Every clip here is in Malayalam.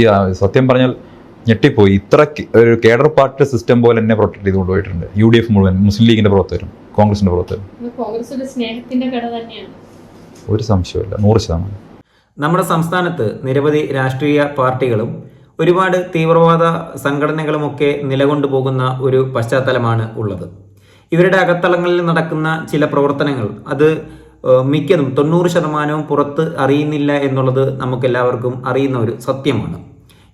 ഈ സത്യം പറഞ്ഞാൽ ഞെട്ടിപ്പോയി. ഇത്ര ഒരു കേഡർ പാർട്ടി സിസ്റ്റം പോലെ എന്നെ പ്രൊട്ടക്ട് ചെയ്ത് കൊണ്ടുപോയിട്ടുണ്ട് യു ഡി എഫ് മുഴുവൻ മുസ്ലിം ലീഗിന്റെ പ്രവർത്തകരും കോൺഗ്രസിന്റെ പ്രവർത്തകരും. ഇത് ഒരു സ്നേഹത്തിന്റെ കട തന്നെയാണ്. ഒരു സംശയമില്ല നൂറ് ശതമാനം. നമ്മുടെ സംസ്ഥാനത്ത് നിരവധി രാഷ്ട്രീയ പാർട്ടികളും ഒരുപാട് തീവ്രവാദ സംഘടനകളുമൊക്കെ നിലകൊണ്ടു പോകുന്ന ഒരു പശ്ചാത്തലമാണ് ഉള്ളത്. ഇവരുടെ അകത്തളങ്ങളിൽ നടക്കുന്ന ചില പ്രവർത്തനങ്ങൾ അത് മിക്കതും തൊണ്ണൂറ് ശതമാനവും പുറത്ത് അറിയുന്നില്ല എന്നുള്ളത് നമുക്കെല്ലാവർക്കും അറിയുന്ന ഒരു സത്യമാണ്.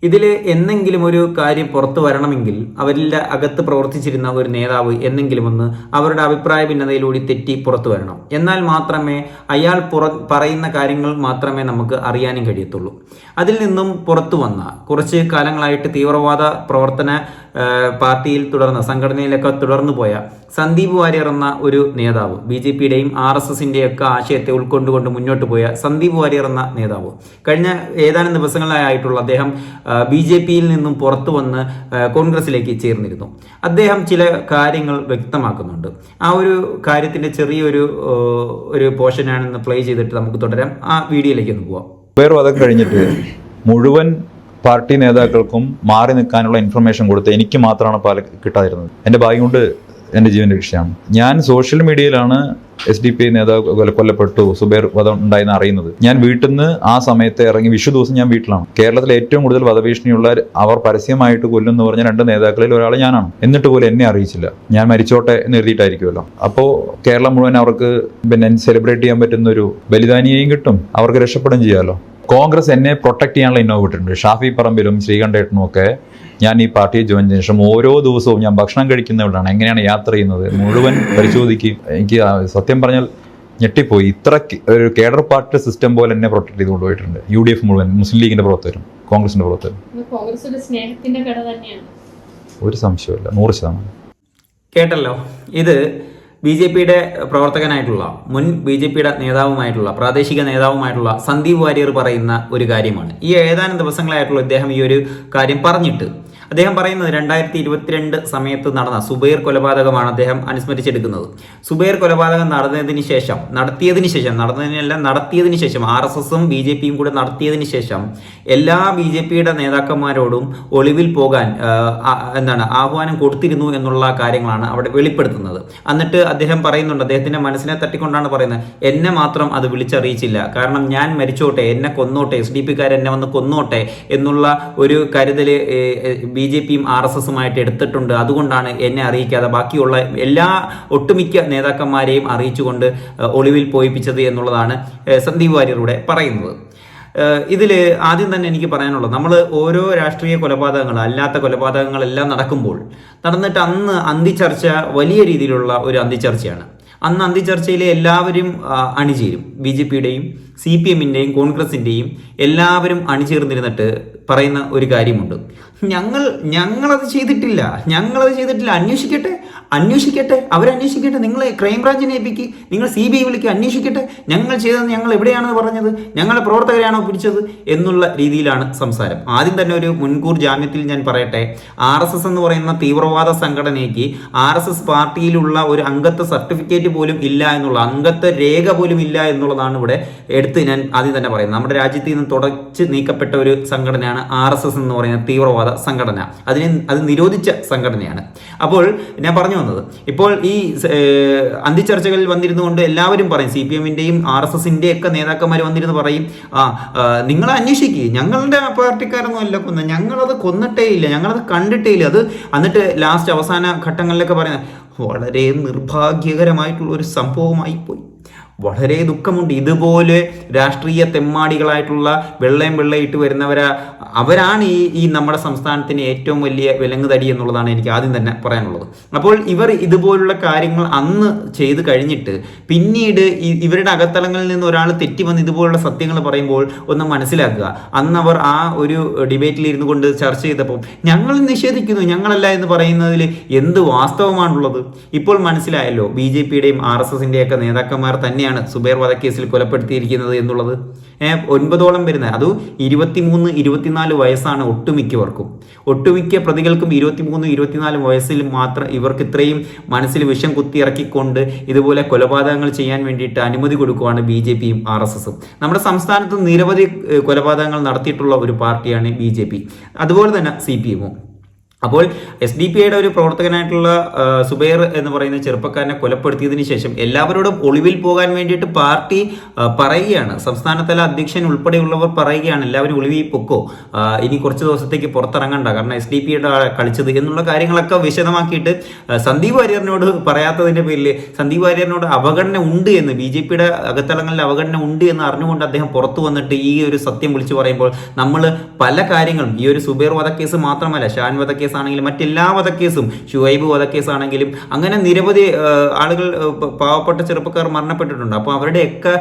ഇതിൽ എന്നെങ്കിലും ഒരു കാര്യം പുറത്തു വരണമെങ്കിൽ അവരിലെ അകത്ത് പ്രവർത്തിച്ചിരുന്ന ഒരു നേതാവ് എന്നെങ്കിലും ഒന്ന് അവരുടെ അഭിപ്രായ ഭിന്നതയിലൂടെ തെറ്റി പുറത്തു വരണം. എന്നാൽ മാത്രമേ അയാൾ പുറ പറയുന്ന കാര്യങ്ങൾ മാത്രമേ നമുക്ക് അറിയാനും കഴിയത്തുള്ളൂ. അതിൽ നിന്നും പുറത്തു വന്ന കുറച്ച് കാലങ്ങളായിട്ട് തീവ്രവാദ പ്രവർത്തന പാർട്ടിയിൽ തുടർന്ന് സംഘടനയിലൊക്കെ തുടർന്നു പോയ സന്ദീപ് വാര്യർ എന്ന ഒരു നേതാവ് ബി ജെ പിയുടെയും ആർ എസ് എസിന്റെയൊക്കെ ആശയത്തെ ഉൾക്കൊണ്ടുകൊണ്ട് മുന്നോട്ട് പോയ സന്ദീപ് വാര്യർ എന്ന നേതാവ്. കഴിഞ്ഞ ഏതാനും ദിവസങ്ങളായിട്ടുള്ള അദ്ദേഹം ബി ജെ പിയിൽ നിന്നും പുറത്തു വന്ന് കോൺഗ്രസിലേക്ക് ചേർന്നിരുന്നു. അദ്ദേഹം ചില കാര്യങ്ങൾ വ്യക്തമാക്കുന്നുണ്ട്. ആ ഒരു കാര്യത്തിന്റെ ചെറിയൊരു ഒരു പോർഷനാണെന്ന് പ്ലേ ചെയ്തിട്ട് നമുക്ക് തുടരാം. ആ വീഡിയോയിലേക്ക് ഒന്ന് പോവാം. വേറെ അതൊക്കെ കഴിഞ്ഞിട്ട് മുഴുവൻ പാർട്ടി നേതാക്കൾക്കും മാറി നിൽക്കാനുള്ള ഇൻഫർമേഷൻ കൊടുത്ത് എനിക്ക് മാത്രമാണ് പാല കിട്ടാതിരുന്നത്. എന്റെ ഭാഗ്യം കൊണ്ട് എന്റെ ജീവൻ രക്ഷയാണ് ഞാൻ സോഷ്യൽ മീഡിയയിലാണ് എസ് ഡി പി നേതാവ് കൊല്ലപ്പെട്ടു സുബേർ വധം ഉണ്ടായെന്ന് അറിയുന്നത്. ഞാൻ വീട്ടിൽ നിന്ന് ആ സമയത്ത് ഇറങ്ങി വിഷു ദിവസം ഞാൻ വീട്ടിലാണ്. കേരളത്തിലെ ഏറ്റവും കൂടുതൽ വധഭീഷണിയുള്ള അവർ പരസ്യമായിട്ട് കൊല്ലുന്നു പറഞ്ഞ രണ്ട് നേതാക്കളിൽ ഒരാൾ ഞാനാണ്. എന്നിട്ട് പോലും എന്നെ അറിയിച്ചില്ല. ഞാൻ മരിച്ചോട്ടെ എന്ന് എഴുതിയിട്ടായിരിക്കുമല്ലോ. അപ്പോൾ കേരളം മുഴുവൻ അവർക്ക് പിന്നെ സെലിബ്രേറ്റ് ചെയ്യാൻ പറ്റുന്ന ഒരു ബലിദാനിയെയും കിട്ടും. അവർക്ക് രക്ഷപ്പെടുകയും ചെയ്യാമല്ലോ കോൺഗ്രസ് എന്നെ പ്രൊട്ടക്ട് ചെയ്യാനുള്ള ഇന്നോവ് വിട്ടിട്ടുണ്ട് ഷാഫി പറമ്പിലും ശ്രീകണ്ഠേട്ടനും ഒക്കെ ഞാൻ ഈ പാർട്ടിയെ ജോയിൻ ചെയ്ത ശേഷം ഓരോ ദിവസവും ഞാൻ ഭക്ഷണം കഴിക്കുന്നവരാണ്. എങ്ങനെയാണ് യാത്ര ചെയ്യുന്നത്? മുഴുവൻ പരിശോധിക്കും. എനിക്ക് സത്യം പറഞ്ഞാൽ ഞെട്ടിപ്പോയി. ഇത്ര ഒരു കേഡർ പാർട്ടി സിസ്റ്റം പോലെ എന്നെ പ്രൊട്ടക്ട് ചെയ്ത് കൊണ്ടുപോയിട്ടുണ്ട് യു ഡി എഫ് മുഴുവൻ മുസ്ലിം ലീഗിന്റെ പ്രവർത്തകരും കോൺഗ്രസിന്റെ തന്നെയാണ്. ഒരു സംശയമില്ല നൂറ് ശതമാനം. കേട്ടല്ലോ. ഇത് ബി ജെ പിയുടെ പ്രവർത്തകനായിട്ടുള്ള മുൻ ബി ജെ പിയുടെ നേതാവുമായിട്ടുള്ള പ്രാദേശിക നേതാവുമായിട്ടുള്ള സന്ദീപ് വാര്യർ പറയുന്ന ഒരു കാര്യമാണ്. ഈ ഏതാനും ദിവസങ്ങളായിട്ടുള്ള ഇദ്ദേഹം ഈ ഒരു കാര്യം പറഞ്ഞിട്ട് അദ്ദേഹം പറയുന്നത് രണ്ടായിരത്തി ഇരുപത്തിരണ്ട് സമയത്ത് നടന്ന സുബൈർ കൊലപാതകമാണ് അദ്ദേഹം അനുസ്മരിച്ചെടുക്കുന്നത്. സുബൈർ കൊലപാതകം നടന്നതിന് ശേഷം നടത്തിയതിന് ശേഷം നടന്നതിനെല്ലാം നടത്തിയതിന് ശേഷം ആർ എസ് എസും ബി ജെ പിയും കൂടെ നടത്തിയതിന് ശേഷം എല്ലാ ബി ജെ പിയുടെ നേതാക്കന്മാരോടും ഒളിവിൽ പോകാൻ എന്താണ് ആഹ്വാനം കൊടുത്തിരുന്നു എന്നുള്ള കാര്യങ്ങളാണ് അവിടെ വെളിപ്പെടുത്തുന്നത്. എന്നിട്ട് അദ്ദേഹം പറയുന്നുണ്ട് അദ്ദേഹത്തിന്റെ മനസ്സിനെ തട്ടിക്കൊണ്ടാണ് പറയുന്നത് എന്നെ മാത്രം അത് വിളിച്ചറിയിച്ചില്ല. കാരണം ഞാൻ മരിച്ചോട്ടെ എന്നെ കൊന്നോട്ടെ എസ് ഡി പിക്കാർ എന്നെ വന്ന് കൊന്നോട്ടെ എന്നുള്ള ഒരു കരുതൽ ബി ജെ പിയും ആർ എസ് എസുമായിട്ട് എടുത്തിട്ടുണ്ട്. അതുകൊണ്ടാണ് എന്നെ അറിയിക്കാതെ ബാക്കിയുള്ള എല്ലാ ഒട്ടുമിക്ക നേതാക്കന്മാരെയും അറിയിച്ചുകൊണ്ട് ഒളിവിൽ പോയിപ്പിച്ചത് എന്നുള്ളതാണ് സന്ദീപ് വാര്യരുടെ പറയുന്നത്. ഇതിൽ ആദ്യം തന്നെ എനിക്ക് പറയാനുള്ളത് നമ്മൾ ഓരോ രാഷ്ട്രീയ കൊലപാതകങ്ങൾ അല്ലാത്ത കൊലപാതകങ്ങളെല്ലാം നടക്കുമ്പോൾ നടന്നിട്ട് അന്ന് അന്തിച്ചർച്ച വലിയ രീതിയിലുള്ള ഒരു അന്തിച്ചർച്ചയാണ് അന്ന് അന്തിച്ചർച്ചയിൽ എല്ലാവരും അണിചേരും. ബി ജെ പിയുടെയും സി പി എമ്മിന്റെയും കോൺഗ്രസിന്റെയും എല്ലാവരും അണിചേർന്നിരുന്നിട്ട് പറയുന്ന ഒരു കാര്യമുണ്ട്. ഞങ്ങൾ ഞങ്ങളത് ചെയ്തിട്ടില്ല. ഞങ്ങളത് ചെയ്തിട്ടില്ല. അന്വേഷിക്കട്ടെ. അന്വേഷിക്കട്ടെ. അവരന്വേഷിക്കട്ടെ നിങ്ങൾ ക്രൈംബ്രാഞ്ചിനെ ഏൽപ്പിക്ക്. നിങ്ങൾ സി ബി ഐ വിളിക്കുക അന്വേഷിക്കട്ടെ. ഞങ്ങൾ ചെയ്തത് ഞങ്ങൾ എവിടെയാണെന്ന് പറഞ്ഞത്? ഞങ്ങളെ പ്രവർത്തകരെയാണോ പിടിച്ചത്? എന്നുള്ള രീതിയിലാണ് സംസാരം. ആദ്യം തന്നെ ഒരു മുൻകൂർ ജാമ്യത്തിൽ ഞാൻ പറയട്ടെ. ആർ എസ് എസ് എന്ന് പറയുന്ന തീവ്രവാദ സംഘടനയ്ക്ക് ആർ എസ് എസ് പാർട്ടിയിലുള്ള ഒരു അംഗത്വ സർട്ടിഫിക്കറ്റ് പോലും ഇല്ല എന്നുള്ള അംഗത്വ രേഖ പോലും ഇല്ല എന്നുള്ളതാണ് ഇവിടെ എടുത്ത് ഞാൻ ആദ്യം തന്നെ പറയുന്നത്. നമ്മുടെ രാജ്യത്ത് നിന്ന് തുടച്ച് നീക്കപ്പെട്ട ഒരു സംഘടനയാണ് ആർ എന്ന് പറയുന്ന തീവ്രവാദ സംഘടന. അതിനെ അത് നിരോധിച്ച സംഘടനയാണ്. അപ്പോൾ ഞാൻ പറഞ്ഞു വന്നത് ഇപ്പോൾ ഈ അന്തിച്ചർച്ചകളിൽ വന്നിരുന്നു കൊണ്ട് എല്ലാവരും പറയും സി പി എമ്മിന്റെയും ആർ എസ് എസിന്റെ ഒക്കെ നേതാക്കന്മാർ വന്നിരുന്ന് പറയും ആ നിങ്ങൾ അന്വേഷിക്കുക ഞങ്ങളുടെ പാർട്ടിക്കാരൊന്നും അല്ല കൊന്ന ഞങ്ങളത് കൊന്നിട്ടേ ഇല്ല ഞങ്ങളത് കണ്ടിട്ടേ ഇല്ല. അത് എന്നിട്ട് ലാസ്റ്റ് അവസാന ഘട്ടങ്ങളിലൊക്കെ പറയുന്നത് വളരെ നിർഭാഗ്യകരമായിട്ടുള്ള ഒരു സംഭവമായി പോയി വളരെ ദുഃഖമുണ്ട്. ഇതുപോലെ രാഷ്ട്രീയ തെമ്മാടികളായിട്ടുള്ള വെള്ളയും വെള്ളയിട്ട് വരുന്നവരാ അവരാണ് ഈ ഈ നമ്മുടെ സംസ്ഥാനത്തിന് ഏറ്റവും വലിയ വിലങ്ങുതടി എന്നുള്ളതാണ് എനിക്ക് ആദ്യം തന്നെ പറയാനുള്ളത്. അപ്പോൾ ഇവർ ഇതുപോലുള്ള കാര്യങ്ങൾ അന്ന് ചെയ്തു കഴിഞ്ഞിട്ട് പിന്നീട് ഇവരുടെ അകത്തളങ്ങളിൽ നിന്ന് ഒരാൾ തെറ്റി വന്ന് ഇതുപോലുള്ള സത്യങ്ങൾ പറയുമ്പോൾ ഒന്ന് മനസ്സിലാക്കുക. അന്ന് അവർ ആ ഒരു ഡിബേറ്റിൽ ഇരുന്നു കൊണ്ട് ചർച്ച ചെയ്തപ്പോൾ ഞങ്ങൾ നിഷേധിക്കുന്നു ഞങ്ങളല്ല എന്ന് പറയുന്നതിൽ എന്ത് വാസ്തവമാണുള്ളത്? ഇപ്പോൾ മനസ്സിലായല്ലോ ബി ജെ പിയുടെയും ആർ എസ് എസിന്റെയൊക്കെ നേതാക്കന്മാർ തന്നെയാണ് സുബൈർ വധക്കേസിൽ കൊലപ്പെടുത്തിയിരിക്കുന്നത് എന്നുള്ളത്? ഒൻപതോളം വരുന്ന അത് ഇരുപത്തിമൂന്ന് ഇരുപത്തിനാല് വയസ്സാണ് ഒട്ടുമിക്കവർക്കും. ഒട്ടുമിക്ക പ്രതികൾക്കും ഇരുപത്തിമൂന്ന് ഇരുപത്തിനാല് വയസ്സിൽ മാത്രം ഇവർക്ക് ഇത്രയും മനസ്സിൽ വിഷം കുത്തിയിറക്കിക്കൊണ്ട് ഇതുപോലെ കൊലപാതകങ്ങൾ ചെയ്യാൻ വേണ്ടിയിട്ട് അനുമതി കൊടുക്കുവാണ് ബി ജെ പിയും ആർ എസ് എസും. നമ്മുടെ സംസ്ഥാനത്ത് നിരവധി കൊലപാതകങ്ങൾ നടത്തിയിട്ടുള്ള ഒരു പാർട്ടിയാണ് ബി ജെ പി. അതുപോലെ തന്നെ സി പി എമ്മും. അപ്പോൾ എസ് ഡി പി ഐയുടെ ഒരു പ്രവർത്തകനായിട്ടുള്ള സുബൈർ എന്ന് പറയുന്ന ചെറുപ്പക്കാരനെ കൊലപ്പെടുത്തിയതിന് ശേഷം എല്ലാവരോടും ഒളിവിൽ പോകാൻ വേണ്ടിയിട്ട് പാർട്ടി പറയുകയാണ്. സംസ്ഥാനതല അധ്യക്ഷൻ ഉൾപ്പെടെയുള്ളവർ പറയുകയാണ് എല്ലാവരും ഒളിവിൽ പൊക്കോ. ഇനി കുറച്ച് ദിവസത്തേക്ക് പുറത്തിറങ്ങണ്ട. കാരണം എസ് ഡി പി ഐയുടെ കളിച്ചത് എന്നുള്ള കാര്യങ്ങളൊക്കെ വിശദമാക്കിയിട്ട് സന്ദീപ് വാര്യറിനോട് പറയാത്തതിന്റെ പേരിൽ സന്ദീപ് വാര്യറിനോട് അവഗണന ഉണ്ട് എന്ന് ബി ജെ പിയുടെ അകത്തളങ്ങളിൽ അവഗണന ഉണ്ട് എന്ന് അറിഞ്ഞുകൊണ്ട് അദ്ദേഹം പുറത്തു വന്നിട്ട് ഈ ഒരു സത്യം വിളിച്ചു പറയുമ്പോൾ നമ്മൾ പല കാര്യങ്ങളും ഈ ഒരു സുബൈർ വധക്കേസ് മാത്രമല്ല ഷാൻ വധക്കേസ് ആണെങ്കിലും മറ്റെല്ലാ വധക്കേസും ഷുഹൈബ് വധക്കേസാണെങ്കിലും അങ്ങനെ നിരവധി ആളുകൾ പാവപ്പെട്ട ചെറുപ്പക്കാർ മരണപ്പെട്ടിട്ടുണ്ട്. അപ്പോൾ അവരുടെയൊക്കെ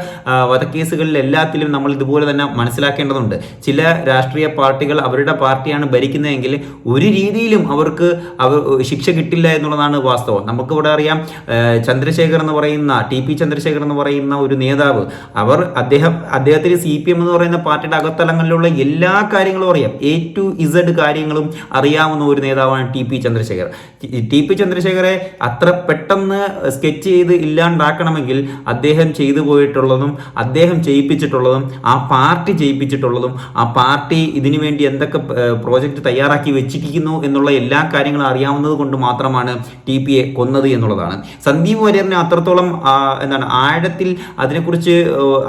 വധക്കേസുകളിൽ എല്ലാത്തിലും നമ്മൾ ഇതുപോലെ തന്നെ മനസ്സിലാക്കേണ്ടതുണ്ട്. ചില രാഷ്ട്രീയ പാർട്ടികൾ അവരുടെ പാർട്ടിയാണ് ഭരിക്കുന്നതെങ്കിൽ ഒരു രീതിയിലും അവർക്ക് അവർ ശിക്ഷ കിട്ടില്ല എന്നുള്ളതാണ് വാസ്തവം. നമുക്കിവിടെ അറിയാം ചന്ദ്രശേഖർ എന്ന് പറയുന്ന ടി പി ചന്ദ്രശേഖർ എന്ന് പറയുന്ന ഒരു നേതാവ് അവർ അദ്ദേഹം അദ്ദേഹത്തിന് സി പി എം എന്ന് പറയുന്ന പാർട്ടിയുടെ അകത്തലങ്ങളിലുള്ള എല്ലാ കാര്യങ്ങളും അറിയാം. എ ടു ഇസഡ് കാര്യങ്ങളും അറിയാവുന്ന ഒരു നേതാവാണ് T P Chandrasekhar. T- P ചന്ദ്രശേഖരെ അത്ര പെട്ടെന്ന് സ്കെച്ച് ചെയ്ത് ഇല്ലാണ്ടാക്കണമെങ്കിൽ അദ്ദേഹം ചെയ്തു പോയിട്ടുള്ളതും അദ്ദേഹം ചെയ്യിപ്പിച്ചിട്ടുള്ളതും ആ പാർട്ടി ചെയ്യിപ്പിച്ചിട്ടുള്ളതും ആ പാർട്ടി ഇതിനു വേണ്ടി എന്തൊക്കെ പ്രോജക്റ്റ് തയ്യാറാക്കി വെച്ചിരിക്കുന്നു എന്നുള്ള എല്ലാ കാര്യങ്ങളും അറിയാവുന്നത് കൊണ്ട് മാത്രമാണ് ടി പി എ കൊന്നത് എന്നുള്ളതാണ്. സന്ദീപ് വാര്യറിനെ അത്രത്തോളം എന്താണ് ആഴത്തിൽ അതിനെക്കുറിച്ച്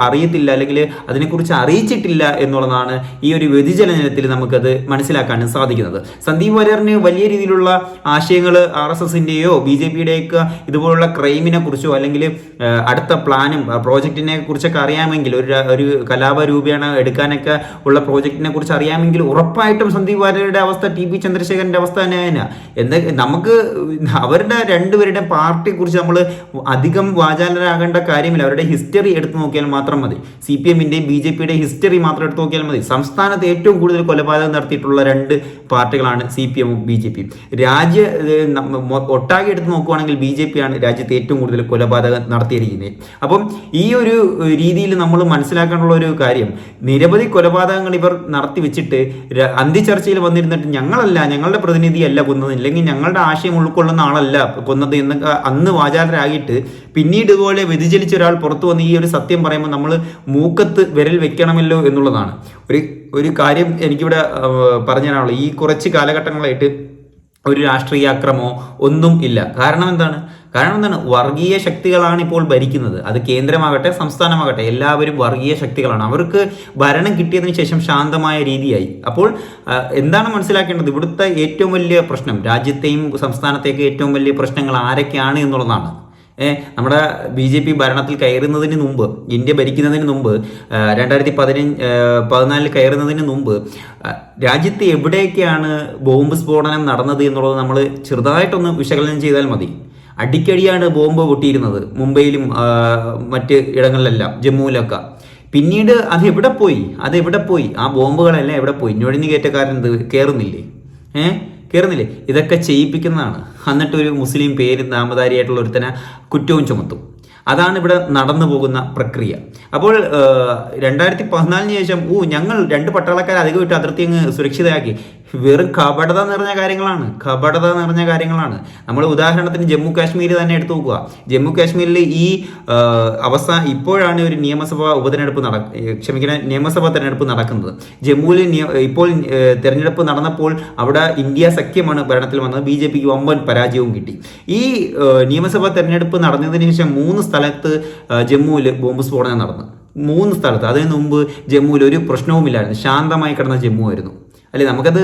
അറിയത്തില്ല അല്ലെങ്കിൽ അതിനെക്കുറിച്ച് അറിയിച്ചിട്ടില്ല എന്നുള്ളതാണ് ഈ ഒരു വ്യതിചലനത്തിൽ നമുക്കത് മനസ്സിലാക്കാനും സാധിക്കുന്നത്. സന്ദീപ് വാര്യറിന് വലിയ രീതിയിലുള്ള ആശയങ്ങൾ ആർ എസ് എസിന്റെയോ ബി ജെ പിയുടെയൊക്കെ ഇതുപോലുള്ള ക്രൈമിനെ കുറിച്ചോ അല്ലെങ്കിൽ അടുത്ത പ്ലാനും പ്രോജക്റ്റിനെ കുറിച്ചൊക്കെ അറിയാമെങ്കിൽ ഒരു ഒരു കലാപരൂപേണ എടുക്കാനൊക്കെ ഉള്ള പ്രോജക്റ്റിനെ കുറിച്ച് അറിയാമെങ്കിൽ ഉറപ്പായിട്ടും സന്ദീപ് വാര്യരുടെ അവസ്ഥ ടി പി ചന്ദ്രശേഖരന്റെ അവസ്ഥ തന്നെയാണ്. എന്താ നമുക്ക് അവരുടെ രണ്ടുപേരുടെ പാർട്ടിയെ കുറിച്ച് നമ്മൾ അധികം വാചാലരാകേണ്ട കാര്യമില്ല. അവരുടെ ഹിസ്റ്ററി എടുത്തു നോക്കിയാൽ മാത്രം മതി. സി പി എമ്മിന്റെയും ബി ജെ പിയുടെയും ഹിസ്റ്ററി മാത്രം എടുത്തു നോക്കിയാൽ മതി. സംസ്ഥാനത്ത് ഏറ്റവും കൂടുതൽ കൊലപാതകം നടത്തിയിട്ടുള്ള രണ്ട് പാർട്ടികളാണ് സി പി എമ്മും ബി ജെ പിയും രാജ്യ ഒട്ടാകെ എടുത്ത് നോക്കുവാണെങ്കിൽ ബി ജെ പി ആണ് രാജ്യത്ത് ഏറ്റവും കൂടുതൽ കൊലപാതകം നടത്തിയിരിക്കുന്നത്. അപ്പം ഈ ഒരു രീതിയിൽ നമ്മൾ മനസ്സിലാക്കാനുള്ള ഒരു കാര്യം നിരവധി കൊലപാതകങ്ങൾ ഇവർ നടത്തി വെച്ചിട്ട് അന്ത്യചർച്ചയിൽ വന്നിരുന്നിട്ട് ഞങ്ങളല്ല ഞങ്ങളുടെ പ്രതിനിധിയല്ല കൊന്നത് ഇല്ലെങ്കിൽ ഞങ്ങളുടെ ആശയം ഉൾക്കൊള്ളുന്ന ആളല്ല കൊന്നത് എന്ന് അന്ന് വാചാലരാകിയിട്ട് പിന്നീട് ഇതുപോലെ വ്യതിചലിച്ച ഒരാൾ പുറത്തു വന്ന് ഈ ഒരു സത്യം പറയുമ്പോൾ നമ്മൾ മൂക്കത്ത് വിരൽ വെക്കണമല്ലോ എന്നുള്ളതാണ്. ഒരു ഒരു കാര്യം എനിക്കിവിടെ പറഞ്ഞു തരാനുള്ളത് ഈ കുറച്ച് കാലഘട്ടങ്ങളായിട്ട് ഒരു രാഷ്ട്രീയ അക്രമോ ഒന്നും ഇല്ല. കാരണം എന്താണ്? കാരണം എന്താണ്? വർഗീയ ശക്തികളാണ് ഇപ്പോൾ ഭരിക്കുന്നത്. അത് കേന്ദ്രമാകട്ടെ സംസ്ഥാനമാകട്ടെ എല്ലാവരും വർഗീയ ശക്തികളാണ്. അവർക്ക് ഭരണം കിട്ടിയതിന് ശേഷം ശാന്തമായ രീതിയായി. അപ്പോൾ എന്താണ് മനസ്സിലാക്കേണ്ടത്? ഇവിടുത്തെ ഏറ്റവും വലിയ പ്രശ്നം രാജ്യത്തെയും സംസ്ഥാനത്തെയൊക്കെ ഏറ്റവും വലിയ പ്രശ്നങ്ങൾ ആരൊക്കെയാണ് എന്നുള്ളതാണ്. നമ്മുടെ ബി ജെ പി ഭരണത്തിൽ കയറുന്നതിന് മുമ്പ് ഇന്ത്യ ഭരിക്കുന്നതിന് മുമ്പ് രണ്ടായിരത്തി പതിനഞ്ച് പതിനാലിൽ കയറുന്നതിന് മുമ്പ് രാജ്യത്ത് എവിടെയൊക്കെയാണ് ബോംബ് സ്ഫോടനം നടന്നത് എന്നുള്ളത് നമ്മൾ ചെറുതായിട്ടൊന്ന് വിശകലനം ചെയ്താൽ മതി. അടിക്കടിയാണ് ബോംബ് പൊട്ടിയിരുന്നത് മുംബൈയിലും മറ്റ് ഇടങ്ങളിലെല്ലാം ജമ്മുവിലൊക്കെ. പിന്നീട് അത് എവിടെ പോയി? അത് എവിടെ പോയി? ആ ബോംബുകളെല്ലാം എവിടെ പോയി? ഞൊഴിഞ്ഞു കയറ്റക്കാരൻ കയറുന്നില്ലേ? ഏഹ് കയറുന്നില്ലേ ഇതൊക്കെ ചെയ്യിപ്പിക്കുന്നതാണ്. എന്നിട്ട് ഒരു മുസ്ലിം പേര് നാമധാരിയായിട്ടുള്ള ഒരുത്തനെ കുറ്റവും ചുമത്തും. അതാണ് ഇവിടെ നടന്നു പോകുന്ന പ്രക്രിയ. അപ്പോൾ രണ്ടായിരത്തി പതിനാലിന് ശേഷം ഓ ഞങ്ങൾ രണ്ട് പട്ടാളക്കാരെ അധികം വിട്ട് അതിർത്തി അങ്ങ് സുരക്ഷിതയാക്കി. വെറും കപടത നിറഞ്ഞ കാര്യങ്ങളാണ്. കപടത നിറഞ്ഞ കാര്യങ്ങളാണ്. നമ്മൾ ഉദാഹരണത്തിന് ജമ്മു കാശ്മീർ തന്നെ എടുത്തു നോക്കുക. ജമ്മു കാശ്മീരിൽ ഈ അവസ്ഥ ഇപ്പോഴാണ് ഒരു നിയമസഭാ ഉപതെരഞ്ഞെടുപ്പ് നട ക്ഷമിക്കണ നിയമസഭാ തെരഞ്ഞെടുപ്പ് നടക്കുന്നത്. ജമ്മുവിൽ ഇപ്പോൾ തെരഞ്ഞെടുപ്പ് നടന്നപ്പോൾ അവിടെ ഇന്ത്യ സഖ്യമാണ് ഭരണത്തിൽ വന്നത്. ബി ജെ പിക്ക് വമ്പൻ പരാജയവും കിട്ടി. ഈ നിയമസഭാ തെരഞ്ഞെടുപ്പ് നടന്നതിന് ശേഷം മൂന്ന് സ്ഥലത്ത് ജമ്മുവിൽ ബോംബ് സ്ഫോടനം നടന്നു. മൂന്ന് സ്ഥലത്ത്. അതിനു മുമ്പ് ജമ്മുവിൽ ഒരു പ്രശ്നവുമില്ലായിരുന്നു. ശാന്തമായി കിടന്ന ജമ്മു ആയിരുന്നു അല്ലെ നമുക്കത്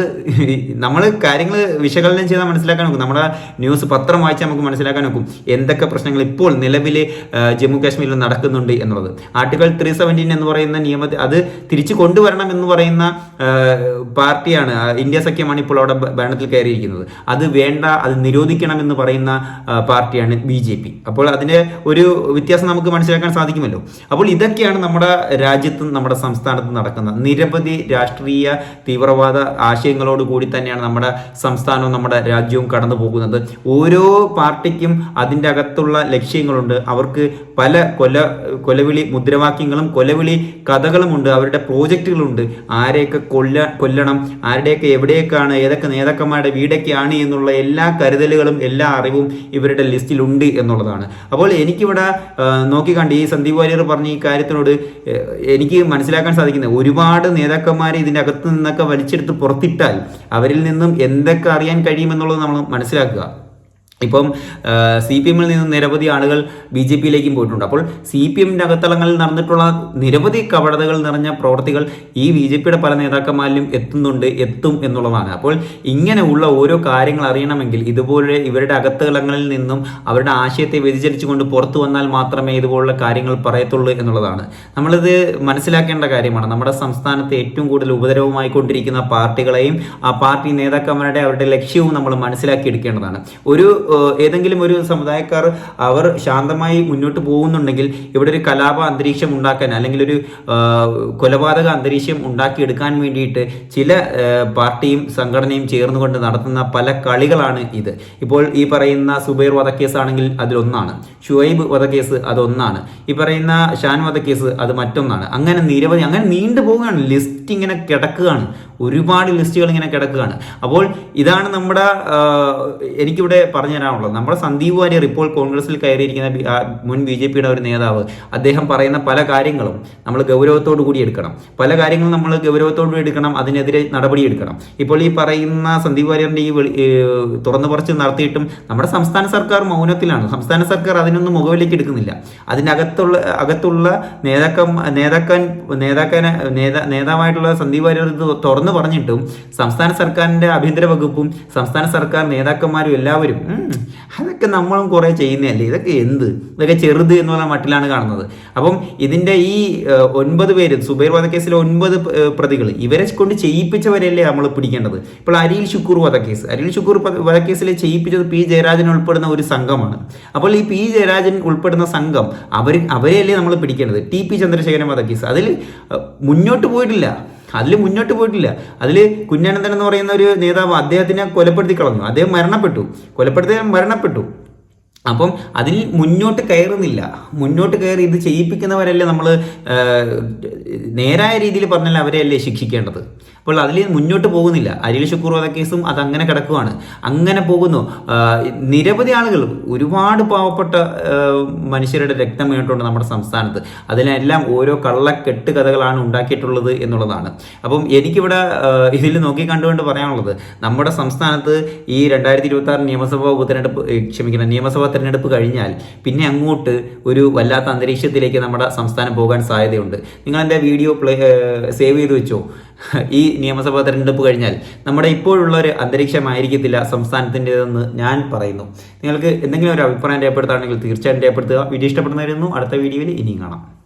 നമ്മൾ കാര്യങ്ങൾ വിശകലനം ചെയ്താൽ മനസ്സിലാക്കാൻ നോക്കും. നമ്മുടെ ന്യൂസ് പത്രം വായിച്ചാൽ നമുക്ക് മനസ്സിലാക്കാൻ നോക്കും. എന്തൊക്കെ പ്രശ്നങ്ങൾ ഇപ്പോൾ നിലവിൽ ജമ്മു കാശ്മീരിൽ നടക്കുന്നുണ്ട് എന്നുള്ളത്. ആർട്ടിക്കിൾ ത്രീ സെവന്റീൻ എന്ന് പറയുന്ന നിയമത്തെ അത് തിരിച്ചു കൊണ്ടുവരണം എന്ന് പറയുന്ന പാർട്ടിയാണ് ഇന്ത്യ സഖ്യമാണ് ഇപ്പോൾ അവിടെ ഭരണത്തിൽ കയറിയിരിക്കുന്നത്. അത് വേണ്ട അത് നിരോധിക്കണം എന്ന് പറയുന്ന പാർട്ടിയാണ് ബി ജെ പി. അപ്പോൾ അതിന്റെ ഒരു വ്യത്യാസം നമുക്ക് മനസ്സിലാക്കാൻ സാധിക്കുമല്ലോ. അപ്പോൾ ഇതൊക്കെയാണ് നമ്മുടെ രാജ്യത്തും നമ്മുടെ സംസ്ഥാനത്തും നടക്കുന്ന നിരവധി രാഷ്ട്രീയ തീവ്രവാദ ആശയങ്ങളോട് കൂടി തന്നെയാണ് നമ്മുടെ സംസ്ഥാനവും നമ്മുടെ രാജ്യവും കടന്നു പോകുന്നത്. ഓരോ പാർട്ടിക്കും അതിന്റെ അകത്തുള്ള ലക്ഷ്യങ്ങളുണ്ട്. അവർക്ക് പല കൊല കൊലവിളി മുദ്രാവാക്യങ്ങളും കൊലവിളി കഥകളുമുണ്ട്. അവരുടെ പ്രോജക്റ്റുകളുണ്ട്. ആരെയൊക്കെ കൊല്ല കൊല്ലണം ആരുടെയൊക്കെ എവിടെയൊക്കെയാണ് ഏതൊക്കെ നേതാക്കന്മാരുടെ വീടൊക്കെയാണ് എന്നുള്ള എല്ലാ കരുതലുകളും എല്ലാ അറിവും ഇവരുടെ ലിസ്റ്റിലുണ്ട് എന്നുള്ളതാണ്. അപ്പോൾ എനിക്കിവിടെ നോക്കിക്കണ്ട് ഈ സന്ദീപ് വാര്യർ പറഞ്ഞ ഈ കാര്യത്തിനോട് എനിക്ക് മനസ്സിലാക്കാൻ സാധിക്കുന്നത് ഒരുപാട് നേതാക്കന്മാർ ഇതിന്റെ അകത്ത് നിന്നൊക്കെ വലിച്ചെടുത്ത് പുറത്തിട്ടാൽ അവരിൽ നിന്നും എന്തൊക്കെ അറിയാൻ കഴിയുമെന്നുള്ളത് നമ്മൾ മനസ്സിലാക്കുക. ഇപ്പം സി പി എമ്മിൽ നിന്ന് നിരവധി ആളുകൾ ബി ജെ പിയിലേക്കും പോയിട്ടുണ്ട്. അപ്പോൾ സി പി എമ്മിന്റെ അകത്തളങ്ങളിൽ നടന്നിട്ടുള്ള നിരവധി കവടതകൾ നിറഞ്ഞ പ്രവർത്തികൾ ഈ ബി ജെ പിയുടെ പല നേതാക്കന്മാരിലും എത്തുന്നുണ്ട് എത്തും എന്നുള്ളതാണ്. അപ്പോൾ ഇങ്ങനെയുള്ള ഓരോ കാര്യങ്ങൾ അറിയണമെങ്കിൽ ഇതുപോലെ ഇവരുടെ അകത്തളങ്ങളിൽ നിന്നും അവരുടെ ആശയത്തെ വ്യതിചലിച്ചുകൊണ്ട് പുറത്തു വന്നാൽ മാത്രമേ ഇതുപോലുള്ള കാര്യങ്ങൾ പറയത്തുള്ളൂ എന്നുള്ളതാണ്. നമ്മളിത് മനസ്സിലാക്കേണ്ട കാര്യമാണ്. നമ്മുടെ സംസ്ഥാനത്ത് ഏറ്റവും കൂടുതൽ ഉപദ്രവമായി കൊണ്ടിരിക്കുന്ന പാർട്ടികളെയും ആ പാർട്ടി നേതാക്കന്മാരുടെ അവരുടെ ലക്ഷ്യവും നമ്മൾ മനസ്സിലാക്കിയെടുക്കേണ്ടതാണ്. ഒരു ഏതെങ്കിലും ഒരു സമുദായക്കാർ അവർ ശാന്തമായി മുന്നോട്ട് പോകുന്നുണ്ടെങ്കിൽ ഇവിടെ ഒരു കലാപ അന്തരീക്ഷം ഉണ്ടാക്കാൻ അല്ലെങ്കിൽ ഒരു കൊലപാതക അന്തരീക്ഷം ഉണ്ടാക്കിയെടുക്കാൻ വേണ്ടിയിട്ട് ചില പാർട്ടിയും സംഘടനയും ചേർന്നുകൊണ്ട് നടത്തുന്ന പല കളികളാണ് ഇത്. ഇപ്പോൾ ഈ പറയുന്ന സുബൈർ വധക്കേസാണെങ്കിൽ അതിലൊന്നാണ്. ഷുഹൈബ് വധക്കേസ് അതൊന്നാണ്. ഈ പറയുന്ന ഷാൻ വധക്കേസ് അത് മറ്റൊന്നാണ്. അങ്ങനെ നിരവധി അങ്ങനെ നീണ്ടു പോവുകയാണ്. ലിസ്റ്റ് ഇങ്ങനെ കിടക്കുകയാണ്. ഒരുപാട് ലിസ്റ്റുകൾ ഇങ്ങനെ കിടക്കുകയാണ്. അപ്പോൾ ഇതാണ് നമ്മുടെ എനിക്കിവിടെ പറഞ്ഞു തരാനുള്ളത് നമ്മുടെ സന്ദീപ് വാര്യർ ഇപ്പോൾ കോൺഗ്രസിൽ കയറിയിരിക്കുന്ന മുൻ ബി ജെ പിയുടെ ഒരു നേതാവ്. അദ്ദേഹം പറയുന്ന പല കാര്യങ്ങളും നമ്മൾ ഗൗരവത്തോടു കൂടി എടുക്കണം. പല കാര്യങ്ങളും നമ്മൾ ഗൗരവത്തോടു എടുക്കണം അതിനെതിരെ നടപടി എടുക്കണം. ഇപ്പോൾ ഈ പറയുന്ന സന്ദീപ് വാര്യറിന്റെ ഈ തുറന്നു പറച്ച് നടത്തിയിട്ടും നമ്മുടെ സംസ്ഥാന സർക്കാർ മൗനത്തിലാണ്. സംസ്ഥാന സർക്കാർ അതിനൊന്നും മുഖവിലേക്ക് എടുക്കുന്നില്ല. അതിനകത്തുള്ള അകത്തുള്ള നേതാക്കം നേതാക്കൻ നേതാക്കൻ നേതാ നേതാവായിട്ടുള്ള സന്ദീപ് വാര്യർ ഇത് തുറന്നു പറഞ്ഞിട്ടും സംസ്ഥാന സർക്കാരിന്റെ ആഭ്യന്തര വകുപ്പും സംസ്ഥാന സർക്കാർ നേതാക്കന്മാരും എല്ലാവരും "ഉം, അതൊക്കെ നമ്മളും കുറെ ചെയ്യുന്നതല്ലേ? ഇതൊക്കെ എന്ത്? ഇതൊക്കെ ചെറുത് എന്നുള്ള മട്ടിലാണ് കാണുന്നത്. അപ്പം ഇതിന്റെ ഈ ഒൻപത് പേര് സുബൈർ വധക്കേസിലെ ഒൻപത് പ്രതികൾ ഇവരെ കൊണ്ട് ചെയ്യിപ്പിച്ചവരല്ലേ നമ്മൾ പിടിക്കേണ്ടത്? ഇപ്പോൾ അരിയിൽ ശുക്കൂർ വധക്കേസ്. അരിയിൽ ശുക്കൂർ വധക്കേസിലെ ചെയ്യിപ്പിച്ചത് പി. ജയരാജൻ ഉൾപ്പെടുന്ന ഒരു സംഘമാണ്. അപ്പോൾ ഈ പി. ജയരാജൻ ഉൾപ്പെടുന്ന സംഘം അവർ അവരെയല്ലേ നമ്മൾ പിടിക്കേണ്ടത്? ടി. പി. ചന്ദ്രശേഖരൻ വധക്കേസ്. അതിൽ മുന്നോട്ട് പോയിട്ടില്ല. അതിൽ മുന്നോട്ട് പോയിട്ടില്ല. അതിൽ കുഞ്ഞാനന്ദൻ എന്ന് പറയുന്ന ഒരു നേതാവ് അദ്ദേഹത്തിനെ കൊലപ്പെടുത്തി കളഞ്ഞു. അദ്ദേഹം മരണപ്പെട്ടു. കൊലപ്പെടുത്തി മരണപ്പെട്ടു. അപ്പം അതിൽ മുന്നോട്ട് കയറുന്നില്ല. മുന്നോട്ട് കയറി ഇത് ചെയ്യിപ്പിക്കുന്നവരല്ലേ നമ്മൾ നേരായ രീതിയിൽ പറഞ്ഞാൽ അവരെയല്ലേ ശിക്ഷിക്കേണ്ടത്? അപ്പോൾ അതിൽ മുന്നോട്ട് പോകുന്നില്ല. അരിൽ ഷുക്കൂർ വധക്കേസും അത് അങ്ങനെ കിടക്കുവാണ്. അങ്ങനെ പോകുന്നു. നിരവധി ആളുകൾ ഒരുപാട് പാവപ്പെട്ട മനുഷ്യരുടെ രക്തം വീണിട്ടുണ്ട് നമ്മുടെ സംസ്ഥാനത്ത്. അതിനെല്ലാം ഓരോ കള്ളക്കെട്ട് കഥകളാണ് ഉണ്ടാക്കിയിട്ടുള്ളത് എന്നുള്ളതാണ്. അപ്പം എനിക്കിവിടെ ഇതിൽ നോക്കി കണ്ടുകൊണ്ട് പറയാനുള്ളത് നമ്മുടെ സംസ്ഥാനത്ത് ഈ രണ്ടായിരത്തി ഇരുപത്തി നിയമസഭാ ഉപതെരഞ്ഞെടുപ്പ് ക്ഷമിക്കണം നിയമസഭാ തെരഞ്ഞെടുപ്പ് കഴിഞ്ഞാൽ പിന്നെ അങ്ങോട്ട് ഒരു വല്ലാത്ത അന്തരീക്ഷത്തിലേക്ക് നമ്മുടെ സംസ്ഥാനം പോകാൻ സാധ്യതയുണ്ട്. നിങ്ങൾ എന്റെ വീഡിയോ പ്ലേ സേവ് ചെയ്ത് വെച്ചോ? ഈ നിയമസഭാ തെരഞ്ഞെടുപ്പ് കഴിഞ്ഞാൽ നമ്മുടെ ഇപ്പോഴുള്ള ഒരു അന്തരീക്ഷമായിരിക്കത്തില്ല സംസ്ഥാനത്തിന്റെതെന്ന് ഞാൻ പറയുന്നു. നിങ്ങൾക്ക് എന്തെങ്കിലും ഒരു അഭിപ്രായം രേഖപ്പെടുത്തുകയാണെങ്കിൽ തീർച്ചയായും രേഖപ്പെടുത്തുക. വീഡിയോ ഇഷ്ടപ്പെടുന്നവരുന്നു അടുത്ത വീഡിയോയിൽ ഇനിയും കാണാം.